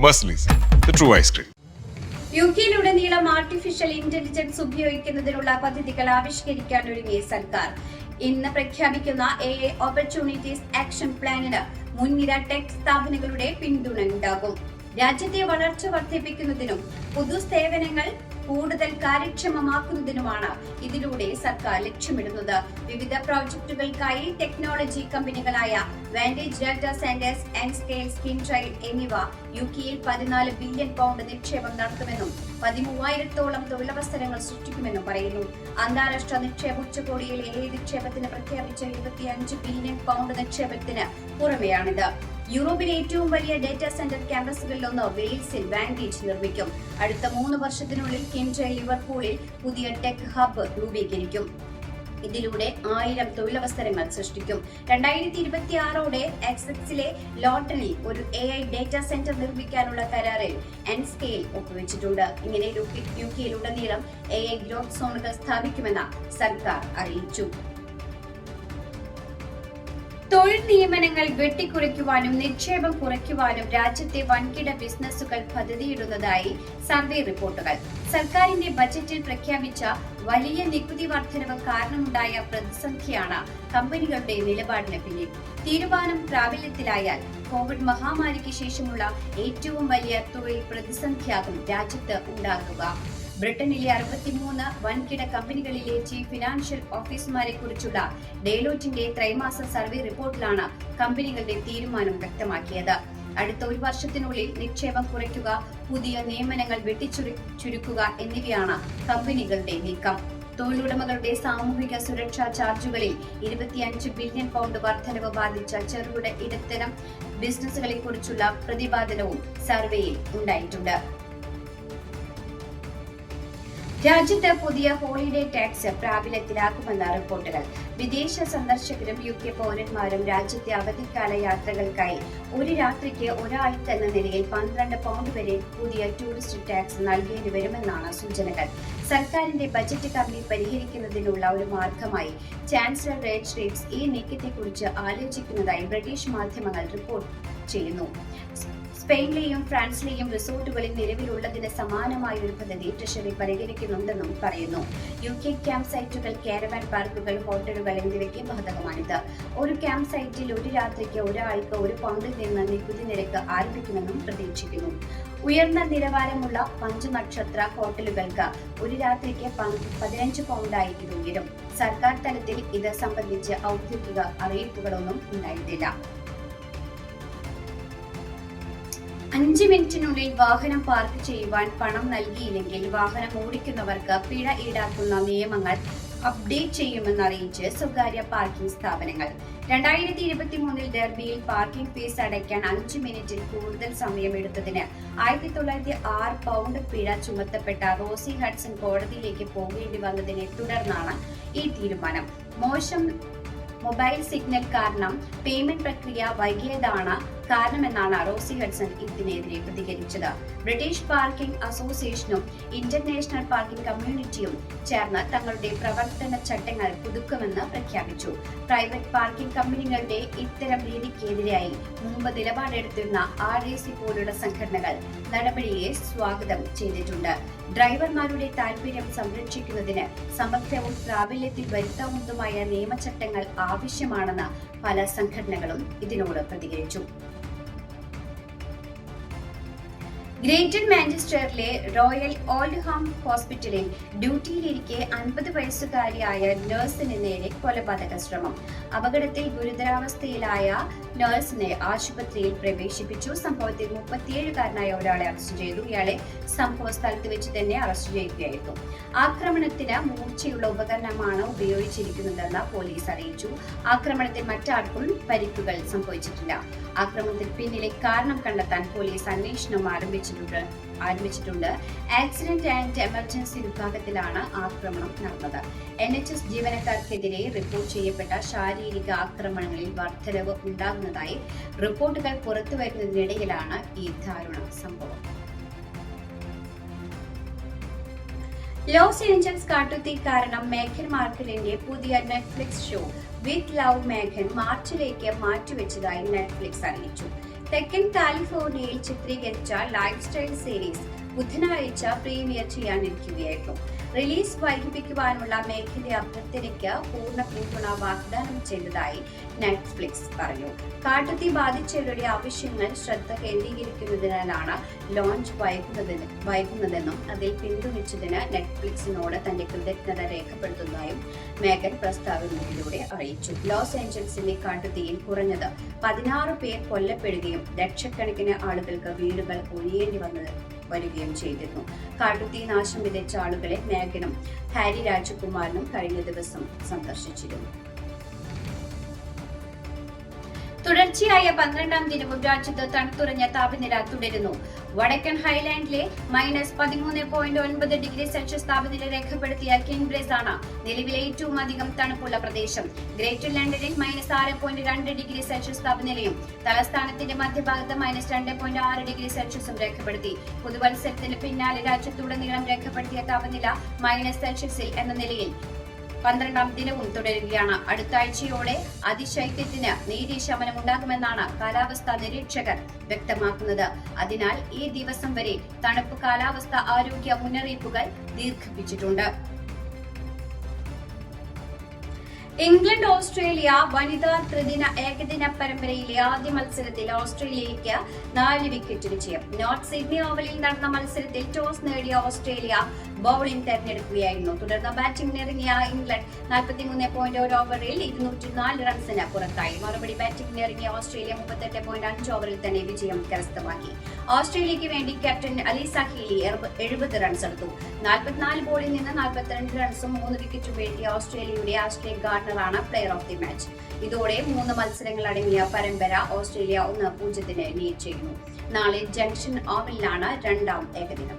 മേഴ്സറീസ് the true ice cream U കെയിലുടനീളം artificial intelligence ഉപയോഗിക്കുന്നതിനുള്ള പദ്ധതികൾ ആവിഷ്കരിക്കാൻ ഒരുങ്ങിയ സർക്കാർ. ഇന്ന് പ്രഖ്യാപിക്കുന്ന എ എ ഓപ്പർച്യൂണിറ്റീസ് ആക്ഷൻ പ്ലാനിന് മുൻനിര ടെക് സ്ഥാപനങ്ങളുടെ പിന്തുണ ഉണ്ടാകും. രാജ്യത്തെ വളർച്ച വർദ്ധിപ്പിക്കുന്നതിനും പൊതുസേവനങ്ങൾ കൂടുതൽ കാര്യക്ഷമമാക്കുന്നതിനുമാണ് ഇതിലൂടെ സർക്കാർ ലക്ഷ്യമിടുന്നത്. വിവിധ പ്രോജക്ടുകൾക്കായി technology കമ്പനികളായ Vantage data centres and scale skin trial എന്നിവ യു കെയിൽ പതിനാല് ബില്യൺ പൗണ്ട് നിക്ഷേപം നടത്തുമെന്നും പതിമൂവായിരത്തോളം തൊഴിലവസരങ്ങൾ സൃഷ്ടിക്കുമെന്നും പറയുന്നു. അന്താരാഷ്ട്ര നിക്ഷേപ ഉച്ചകോടിയിൽ എ നിക്ഷേപത്തിന് പ്രഖ്യാപിച്ച ഇരുപത്തിയഞ്ച് ബില്യൺ പൗണ്ട് നിക്ഷേപത്തിന് പുറമെയാണിത്. യൂറോപ്പിലെ ഏറ്റവും വലിയ ഡാറ്റാ സെന്റർ ക്യാമ്പസുകളിലൊന്ന് വെയിൽസിൽ വാൻഡേജ് നിർമ്മിക്കും. അടുത്ത മൂന്ന് വർഷത്തിനുള്ളിൽ കെൻട്ര ലിവർപൂളിൽ പുതിയ ടെക് ഹബ്ബ് രൂപീകരിക്കും. ഇതിലൂടെ ആയിരം തൊഴിലവസരങ്ങൾ സൃഷ്ടിക്കും. രണ്ടായിരത്തി ഇരുപത്തി ആറോടെ എക്സെക്സിലെ ലോട്ടറിൽ ഒരു എ ഐ ഡേറ്റാ സെന്റർ നിർമ്മിക്കാനുള്ള കരാറിൽ എൻ സ്കെയിൽ ഒപ്പുവെച്ചിട്ടുണ്ട്. ഇങ്ങനെ യു കെയിലുടനീളം എ ഐ ഗ്രോത്ത് സോണുകൾ സ്ഥാപിക്കുമെന്ന് സർക്കാർ അറിയിച്ചു. തൊഴിൽ നിയമനങ്ങൾ വെട്ടിക്കുറയ്ക്കുവാനും നിക്ഷേപം കുറയ്ക്കുവാനും രാജ്യത്തെ വൻകിട ബിസിനസ്സുകൾ പദ്ധതിയിടുന്നതായി സർവേ റിപ്പോർട്ടുകൾ. സർക്കാരിന്റെ ബജറ്റിൽ പ്രഖ്യാപിച്ച വലിയ നികുതി വർധനവ് കാരണമുണ്ടായ പ്രതിസന്ധിയാണ് കമ്പനികളുടെ നിലപാടിന് പിന്നിൽ. തീരുമാനം പ്രാബല്യത്തിലായാൽ കോവിഡ് മഹാമാരിക്ക് ശേഷമുള്ള ഏറ്റവും വലിയ തൊഴിൽ പ്രതിസന്ധിയാകും രാജ്യത്ത് ഉണ്ടാകുക. ബ്രിട്ടനിലെ അറുപത്തിമൂന്ന് വൻകിട കമ്പനികളിലെ ചീഫ് ഫിനാൻഷ്യൽ ഓഫീസർമാരെ കുറിച്ചുള്ള ഡെയ്ലോറ്റിന്റെ ത്രൈമാസ സർവേ റിപ്പോർട്ടിലാണ് കമ്പനികളുടെ തീരുമാനം വ്യക്തമാക്കിയത്. അടുത്ത ഒരു വർഷത്തിനുള്ളിൽ നിക്ഷേപം കുറയ്ക്കുക പുതിയ നിയമനങ്ങൾ വെട്ടിച്ചുരു ചുരുക്കുക എന്നിവയാണ് കമ്പനികളുടെ നീക്കം. തൊഴിലുടമകളുടെ സാമൂഹിക സുരക്ഷാ ചാർജുകളിൽ ഇരുപത്തിയഞ്ച് ബില്യൺ പൗണ്ട് വർധനവ് ബാധിച്ച ചെറുകിട ഇടത്തരം ബിസിനസ്സുകളെ കുറിച്ചുള്ള പ്രതിപാദനവും സർവേയിൽ ഉണ്ടായിട്ടുണ്ട്. രാജ്യത്ത് പുതിയ ഹോളിഡേ ടാക്സ് പ്രാബല്യത്തിലാക്കുമെന്ന റിപ്പോർട്ടുകൾ. വിദേശ സന്ദർശകരും യു കെ പൗരന്മാരും രാജ്യത്തെ അവധിക്കാല യാത്രകൾക്കായി ഒരു രാത്രിക്ക് ഒരാൾക്ക് എന്ന നിലയിൽ പന്ത്രണ്ട് പൗണ്ട് വരെ പുതിയ ടൂറിസ്റ്റ് ടാക്സ് നൽകേണ്ടി വരുമെന്നാണ് സൂചനകൾ. സർക്കാരിന്റെ ബജറ്റ് കമ്മി പരിഹരിക്കുന്നതിനുള്ള ഒരു മാർഗമായി ചാൻസലർ റേറ്റ് റേറ്റ്സ് ഈ നീക്കത്തെക്കുറിച്ച് ആലോചിക്കുന്നതായി ബ്രിട്ടീഷ് മാധ്യമങ്ങൾ റിപ്പോർട്ട് ചെയ്യുന്നു. സ്പെയിനിലെയും ഫ്രാൻസിലെയും റിസോർട്ടുകളിൽ നിലവിലുള്ളതിന് സമാനമായ ഒരു പദ്ധതി ട്രഷറി പരിഗണിക്കുന്നുണ്ടെന്നും പറയുന്നു. യു കെ ക്യാമ്പ് സൈറ്റുകൾ കാരവാൻ പാർക്കുകൾ ഹോട്ടലുകൾ എന്നിവയ്ക്ക് ബാധകമാണിത്. ഒരു ക്യാമ്പ് സൈറ്റിൽ ഒരു രാത്രിക്ക് ഒരാൾക്ക് ഒരു പൗണ്ടിൽ നിന്ന് നികുതി നിരക്ക് ആരംഭിക്കുമെന്നും പ്രതീക്ഷിക്കുന്നു. ഉയർന്ന നിലവാരമുള്ള പഞ്ചനക്ഷത്ര ഹോട്ടലുകൾക്ക് ഒരു രാത്രിക്ക് പതിനഞ്ച് പൗണ്ടായി ഇത് ഉയരും. സർക്കാർ തലത്തിൽ ഇത് സംബന്ധിച്ച് ഔദ്യോഗിക അറിയിപ്പുകളൊന്നും ഉണ്ടായിരുന്നില്ല. അഞ്ച് മിനിറ്റിനുള്ളിൽ വാഹനം പാർക്ക് ചെയ്യുവാൻ പണം നൽകിയില്ലെങ്കിൽ വാഹനം ഓടിക്കുന്നവർക്ക് പിഴ ഈടാക്കുന്ന നിയമങ്ങൾ അപ്ഡേറ്റ് ചെയ്യുമെന്ന് അറിയിച്ച് സ്വകാര്യ പാർക്കിംഗ് സ്ഥാപനങ്ങൾ. രണ്ടായിരത്തി ഇരുപത്തി മൂന്നിൽ ഡെർബിയിൽ പാർക്കിംഗ് ഫീസ് അടയ്ക്കാൻ അഞ്ച് മിനിറ്റിൽ കൂടുതൽ സമയം എടുത്തതിന് ആയിരത്തി തൊള്ളായിരത്തി ആറ് പൗണ്ട് പിഴ ചുമത്തപ്പെട്ട റോസി ഹഡ്സൺ കോടതിയിലേക്ക് പോകേണ്ടി വന്നതിനെ തുടർന്നാണ് ഈ തീരുമാനം. മോശം മൊബൈൽ സിഗ്നൽ കാരണം പേയ്മെന്റ് പ്രക്രിയ വൈകിയതാണ് കാരണമെന്നാണ് റോസി ഹഡ്സൺ ഇതിനെതിരെ പ്രതികരിച്ചത്. ബ്രിട്ടീഷ് പാർക്കിംഗ് അസോസിയേഷനും ഇന്റർനാഷണൽ പാർക്കിംഗ് കമ്മ്യൂണിറ്റിയും ചേർന്ന് തങ്ങളുടെ പ്രവർത്തന ചട്ടങ്ങൾ പുതുക്കുമെന്ന് പ്രഖ്യാപിച്ചു. പ്രൈവറ്റ് പാർക്കിംഗ് കമ്പനികളുടെ ഇത്തരം രീതിക്കെതിരായി മുമ്പ് നിലപാടെടുത്തിരുന്ന ആർ എ സി പോലുള്ള സംഘടനകൾ നടപടിയെ സ്വാഗതം ചെയ്തിട്ടുണ്ട്. ഡ്രൈവർമാരുടെ താൽപര്യം സംരക്ഷിക്കുന്നതിന് സമഗ്രവും പ്രാബല്യത്തിൽ വരുത്താവുന്നതുമായ നിയമചട്ടങ്ങൾ ആവശ്യമാണെന്ന് പല സംഘടനകളും ഇതിനോട് പ്രതികരിച്ചു. ഗ്രേറ്റർ മാഞ്ചസ്റ്ററിലെ റോയൽ ഓൾഡ് ഹോം ഹോസ്പിറ്റലിൽ ഡ്യൂട്ടിയിലിരിക്കെ അൻപത് വയസ്സുകാരിയായ നഴ്സിന് നേരെ കൊലപാതക ശ്രമം. അപകടത്തിൽ ഗുരുതരാവസ്ഥയിലായ നഴ്സിനെ ആശുപത്രിയിൽ പ്രവേശിപ്പിച്ചു. സംഭവത്തിൽ മുപ്പത്തിയേഴുകാരനായ ഒരാളെ അറസ്റ്റ് ചെയ്തു. ഇയാളെ സംഭവ സ്ഥലത്ത് വെച്ച് തന്നെ അറസ്റ്റ് ചെയ്യുകയായിരുന്നു. ആക്രമണത്തിന് മൂർച്ചയുള്ള ഉപകരണമാണ് ഉപയോഗിച്ചിരിക്കുന്നതെന്ന് പോലീസ് അറിയിച്ചു. ആക്രമണത്തിൽ മറ്റാർക്കും പരിക്കുകൾ സംഭവിച്ചിട്ടില്ല. ആക്രമണത്തിന് പിന്നിലെ കാരണം കണ്ടെത്താൻ പോലീസ് അന്വേഷണം ആരംഭിച്ചിട്ടുണ്ട്. ആരംഭിച്ചിട്ടുണ്ട്. ആക്സിഡന്റ് ആൻഡ് എമർജൻസി വിഭാഗത്തിലാണ് ആക്രമണം നടന്നത്. എൻ എച്ച് എസ് ജീവനക്കാർക്കെതിരെ റിപ്പോർട്ട് ചെയ്യപ്പെട്ട ശാരീരിക ആക്രമണങ്ങളിൽ വർധനവ് ഉണ്ടാകുന്നതായി റിപ്പോർട്ടുകൾ പുറത്തുവരുന്നതിനിടയിലാണ് ഈ ദാരുണ സംഭവം. ലോസ് ഏഞ്ചൽസ് കാട്ടുതീ കാരണം മേഘൻ മാർക്കലിന്റെ പുതിയ നെറ്റ്ഫ്ലിക്സ് ഷോ വിത്ത് ലവ് മേഘൻ മാർച്ചിലേക്ക് മാറ്റിവെച്ചതായി നെറ്റ്ഫ്ലിക്സ് അറിയിച്ചു. തെക്കൻ കാലിഫോർണിയയിൽ ചിത്രീകരിച്ച ലൈഫ് സ്റ്റൈൽ സീരീസ് ബുധനാഴ്ച പ്രീമിയർ ചെയ്യാനിരിക്കുകയായിരുന്നു. റിലീസ് വൈകിപ്പിക്കുവാനുള്ള മേഘന്റെ അഭ്യർത്ഥനയ്ക്ക് പൂർണ പിന്തുണ വാഗ്ദാനം ചെയ്തതായി നെറ്റ്ഫ്ലിക്സ് പറഞ്ഞു. കാട്ടുതീ ബാധിച്ചവരുടെ ആവശ്യങ്ങൾ ശ്രദ്ധ കേന്ദ്രീകരിക്കുന്നതിനാലാണ് ലോഞ്ച് വൈകുന്നതെന്ന് അതിൽ പിന്തുണച്ചതിന് നെറ്റ്ഫ്ലിക്സിനോട് തന്റെ കൃതജ്ഞത രേഖപ്പെടുത്തുന്നതായും മേഗൻ പ്രസ്താവനയിലൂടെ അറിയിച്ചു. ലോസ് ഏഞ്ചൽസിലെ കാട്ടുതീയിൽ കുറഞ്ഞത് പതിനാറ് പേർ കൊല്ലപ്പെടുകയും ലക്ഷക്കണക്കിന് ആളുകൾക്ക് വീടുകൾ ഒഴിയേണ്ടി വന്നത് വരികയും ചെയ്തിരുന്നു. കാട്ടുതീ നാശം വിതച്ച ആളുകളെ മേഘനും ഹാരി രാജകുമാരനും കഴിഞ്ഞ ദിവസം സന്ദർശിച്ചിരുന്നു. തുടർച്ചയായ പന്ത്രണ്ടാം ദിനവും രാജ്യത്ത് തണുത്തുറഞ്ഞ താപനില തുടരുന്നു. വടക്കൻ ഹൈലാൻഡിലെ മൈനസ് പതിമൂന്ന് പോയിന്റ് ഒൻപത് ഡിഗ്രി സെൽഷ്യസ് താപനില രേഖപ്പെടുത്തിയ കിൻബ്രേസ് ആണ് നിലവിലെ ഏറ്റവും അധികം തണുപ്പുള്ള പ്രദേശം. ഗ്രേറ്റർ ലണ്ടനിൽ മൈനസ് ആറ് പോയിന്റ് രണ്ട് ഡിഗ്രി സെൽഷ്യസ് താപനിലയും തലസ്ഥാനത്തിന്റെ മധ്യഭാഗത്ത് മൈനസ് രണ്ട് പോയിന്റ് ആറ് ഡിഗ്രി സെൽഷ്യസും രേഖപ്പെടുത്തി. പുതുവത്സരത്തിന് പിന്നാലെ രാജ്യത്തുടനീളം രേഖപ്പെടുത്തിയ താപനില മൈനസ് സെൽഷ്യസിൽ എന്ന നിലയിൽ പന്ത്രണ്ടാം ദിനവും തുടരുകയാണ് അടുത്ത ആഴ്ചയോടെ അതിശൈത്യത്തിന് നേരിയ ശമനം ഉണ്ടാകുമെന്നാണ് കാലാവസ്ഥാ നിരീക്ഷകർ വ്യക്തമാക്കുന്നത്. അതിനാൽ ഈ ദിവസം വരെ തണുപ്പ് കാലാവസ്ഥ ആരോഗ്യ മുന്നറിയിപ്പുകൾ ദീർഘിപ്പിച്ചിട്ടുണ്ട്. ഇംഗ്ലണ്ട് ഓസ്ട്രേലിയ വനിതാ ത്രിദിന ഏകദിന പരമ്പരയിലെ ആദ്യ മത്സരത്തിൽ ഓസ്ട്രേലിയയ്ക്ക് നാല് വിക്കറ്റ് വിജയം. നോർത്ത് സിഡ്നി ഓവലിൽ നടന്ന മത്സരത്തിൽ ടോസ് നേടിയ ഓസ്ട്രേലിയ ബൌളിംഗ് തെരഞ്ഞെടുക്കുകയായിരുന്നു. തുടർന്ന് ബാറ്റിംഗിനിറങ്ങിയ ഇംഗ്ലണ്ട് നാൽപ്പത്തിമൂന്ന് പോയിന്റ് ഒരു ഓവറിൽ ഇരുന്നൂറ്റി നാല് റൺസിന് പുറത്തായി. മറുപടി ബാറ്റിംഗിനിറങ്ങിയ ഓസ്ട്രേലിയ മുപ്പത്തെട്ട് പോയിന്റ് അഞ്ച് ഓവറിൽ തന്നെ വിജയം കരസ്ഥമാക്കി. ഓസ്ട്രേലിയയ്ക്ക് വേണ്ടി ക്യാപ്റ്റൻ അലീസ ഹീലി എഴുപത് റൺസ് എടുത്തു. നാൽപ്പത്തിനാല് ബോളിൽ നിന്ന് നാൽപ്പത്തിരണ്ട് റൺസും മൂന്ന് വിക്കറ്റും വീഴ്ത്തിയ ഓസ്ട്രേലിയയുടെ ആഷ്ലെ ഗാർഡനറാണ് പ്ലെയർ ഓഫ് ദി മാച്ച് ഇതോടെ മൂന്ന് മത്സരങ്ങൾ അടങ്ങിയ പരമ്പര ഓസ്ട്രേലിയ ഒന്ന് പൂജ്യത്തിന് ലീഡ് ചെയ്യുന്നു. നാളെ ജംഗ്ഷൻ ഓവലിലാണ് രണ്ടാം ഏകദിനം.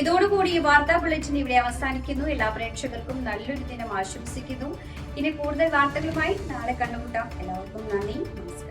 ഇതോടുകൂടി വാർത്താ ബുള്ളറ്റിൻ ഇവിടെ അവസാനിക്കുന്നു. എല്ലാ പ്രേക്ഷകർക്കും നല്ലൊരു ദിനം ആശംസിക്കുന്നു. ഇനി കൂടുതൽ വാർത്തകളുമായി നാളെ കണ്ടുമുട്ടാം എല്ലാവർക്കും നന്ദി. നമസ്കാരം